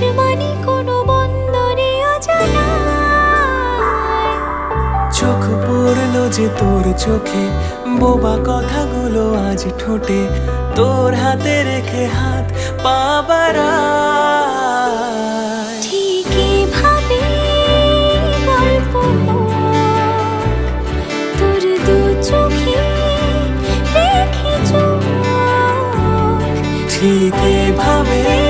আসমানি কোনো বন্দরে চোখ পড়ল যে তোর চোখে বোবা কথাগুলো আজ ঠোঁটে। তোর হাতে রেখে হাত ঠিক এভাবে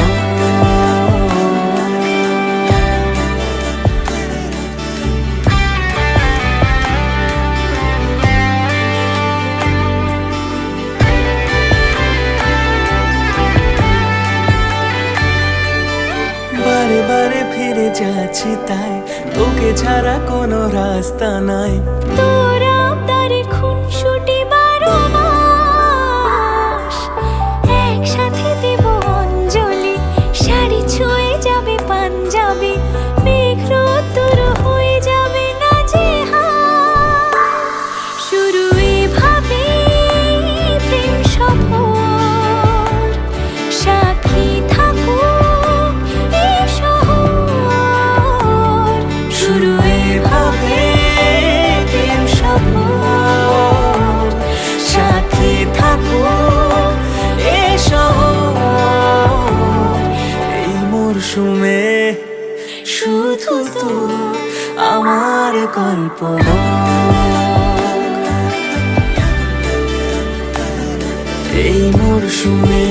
যাচ্ছি তাই তোকে ছাড়া কোনো রাস্তা নাই। তোর আবদারে আমার গল্প। এই মরশুমে